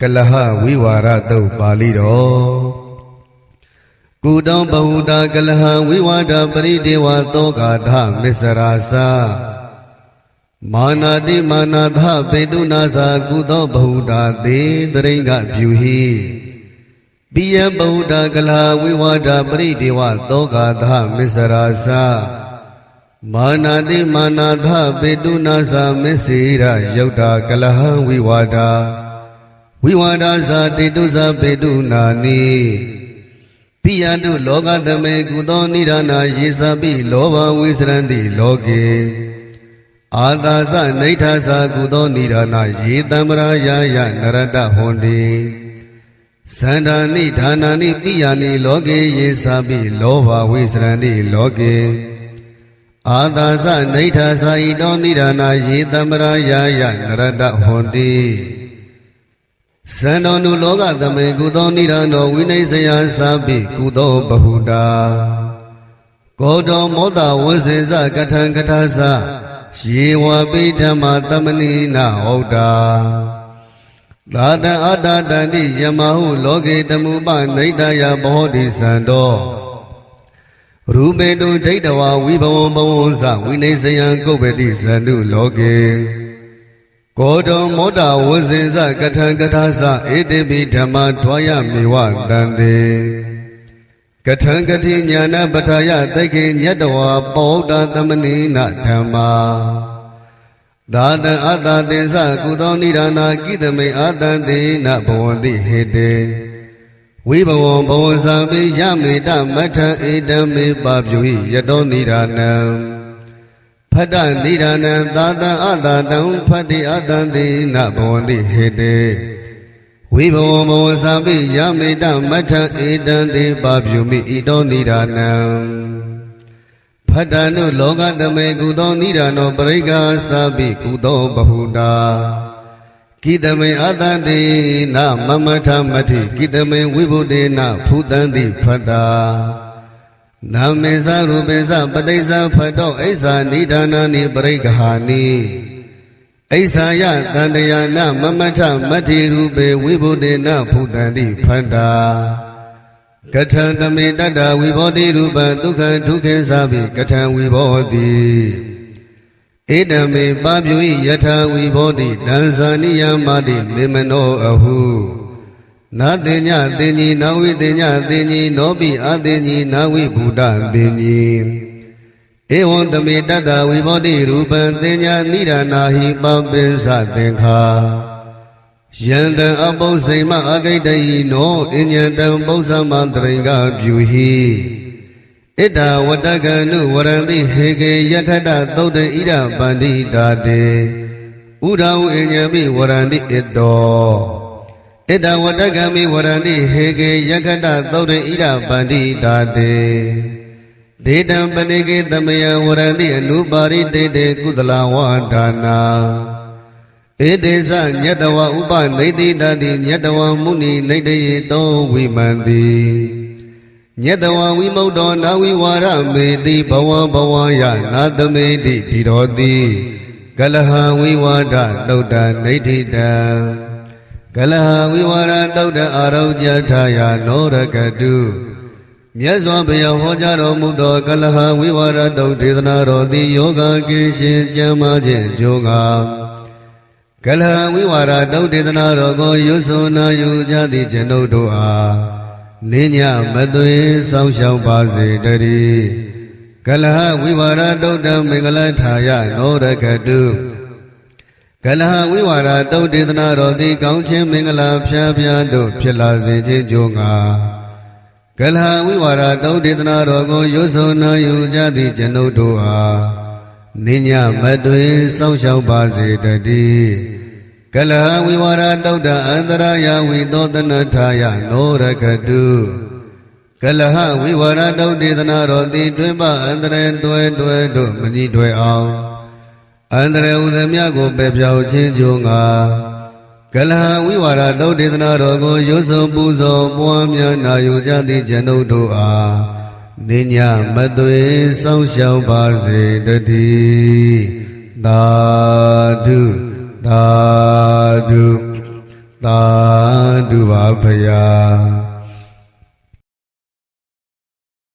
ကလဟဝိဝါရတုတ်ပါဠိတော်ကုတောဘဟုတာကလဟဝိဝါဒပရိဒေဝသောကာထမစ္စရာစာမာနာတိမာနာသပေတုနာသာကုသောဘဟုတာသေတရိင်္ဂပြုဟိပိယဘဟုတာကလဟဝိဝါဒပရိဒေဝသောကာထမစ္စရာစာမာနာတိမာနာသပေတုနာသာမစ္စေရယုတ်တာကလဟဝိဝါဒ ဝိဝါဒဇာတေတုဇာပေတုနာနိပိယတုလောကသမေကုသောနိဒာနာယေသပိလောဘဝိစရန္တိလောကေအာသာသနိဋ္ဌာသာကုသောနိဒာနာယေတံပရာယာယနရတဟွန်တိသန္တာနိဌာနာနိပိယနိလောကေယေသပိလောဘဝိစရန္တိလောကေအာသာသနိဋ္ဌာသာဣတောနိဒာနာယေတံပရာယာယနရတဟွန်တိ သံတော်နုလောကသမေကုသောနိဒာနောဝိနိစ္စယသာပိကုသောဘဟုတာကောတောမောတဝဇေဇကထံကထာသယေဝပိဓမ္မာတမနိနာဟုတ်တာသာတံအတ္တတန္တိယမဟုလောကေတမုပနိဒာယဘောဓိသံတော်ရူပေတုဒိဋ္ဌဝဝိဘဝံဘဝံသဝိနိစ္စယံကုပ္ပတိသန္တုလောကေ ကောတောမောတဝဇင်္ဇကထံကထာသဧတိပိဓမ္မာထွာယမေဝတံတေကထံကတိညာနာပထာယသိခေညတဝါပောဒသမနိနာဓမ္မာသာတံအတ္တသင်္စကုသောနိဒာနာကိတမေအာတံတေနဘဝန္တိဟေတေဝိဘဝံဘဝဇံပိယမေတမထံဧတံမေပါပြုဟိယတောနိဒာနံ ဖတ္တနိဒာနံသာတံအတ္တတံဖတ္တိအတံတေနဘဝန္တိဟေတေဝိဘဝံဘဝဇံပိယမေတမထံဧတံတေပါပြုမိဣတောနိဒာနံဖတ္တနုလောကသမေကုသောနိဒာနောပရိက္ခာသပိကုသောဘဟုတာကိတမေအတန္တိနမမထမတိကိတမေဝိဗုဒေနဖူတန္တိဖတ္တာ နာမေသရူပေသပတိစ္ဆဖတ်တော့အိသနိဒာနာနိပရိက္ခာနိအိသယတန္တယာနမမထမတိရူပေဝိဗုဒေနဖူတန္တိဖတ္တာကထံတမေတတ္တဝိဘောတိရူပံဒုက္ခဒုက္ခေသဗိကထံဝိဘောတိဧတမေပပြုဤယထာဝိဘောတိတံဇာနိယမတိမေမနောအဟု နာတင်ညတင်ကြီးနာဝိတင်ညတင်ကြီးနောပိအတင်ကြီးနာဝိဗုဒ္ဓတင်ကြီးဧဝံတမေတတ္တဝိဘောတိရူပံတင်ညာနိဒာနာဟိပပိသသင်္ခါယန္တံအပု္စိမအဂိတယိနောအညံတံပု္ပ္ပမတရိကပြုဟိဣဒ္ဓဝတ္တကနုဝရန္တိဟေကေယခတသုတ်တဣဒပန္တိတာတေဥဒဝအညံမိဝရန္တိဣတော ဣဒ္ဓဝတ္တကမိဝရန္တိဟေကေယခတသုတ်တဣဒပန္တိတာတေဒေတံပဏိကေသမယဝရန္တိအနုပါရိတေတေကုသလဝါဒါနာဧတေသညတဝဥပနေတိတတိညတဝမုနိနေတယေတောဝိမန္တိညတဝဝိမု ക്ത နာဝိဝါရမေတိဘဝဘဝယနာသမေတိဒီတော်တိကလဟဝိဝါဒတုတ်တနေဋ္ဌိတံ ကလဟဝိဝါဒတုတ်တအာရောကြထာယနောရကတုမြတ်စွာဘုရားဟောကြားတော်မူသောကလဟဝိဝါဒတုတ်ဒေသနာတော်သည်ယောဂကိရှင်ကျမ်းမာခြင်းကြိုးကားကလဟဝိဝါဒတုတ်ဒေသနာတော်ကိုရွဆိုနာယူကြသည့်ကျွန်ုပ်တို့အားနေညမသွေစောင်းရှောင်းပါစေတည်းကလဟဝိဝါဒတုတ်တမင်္ဂလထာယနောရကတု ကလဟဝိဝါဒတုတ်ဒေသနာတော်သည်ကောင်းခြင်းမင်္ဂလာဖြားဖြားတို့ဖြစ်လာစေခြင်းကြိုးငါကလဟဝိဝါဒတုတ်ဒေသနာတော်ကိုရွဆိုနာယူကြသည့်ကျွန်ုပ်တို့အားနေညမသွေစောင်းရှောင်းပါစေတည်းကလဟဝိဝါဒတုတ်တအန္တရာယဝိသောတနထာယနောရကတုကလဟဝိဝါဒတုတ်ဒေသနာတော်သည်တွင်ပအန္တရတွဲတွဲတို့မကြီးတွဲအောင် အန္တရဥသမ ्या ကိုပဲပြောင်းခြင်းကြုံငါကလဟဝိဝါဒတုတ်ဒေသနာတော်ကိုရွတ်ဆိုပူဇော်ပွားများနာယူကြသည့်ကျွန်ုပ်တို့အားနေညမသွေစောင့်ရှောက်ပါစေတည်းသာဓုသာဓုသာတုပါဖယာ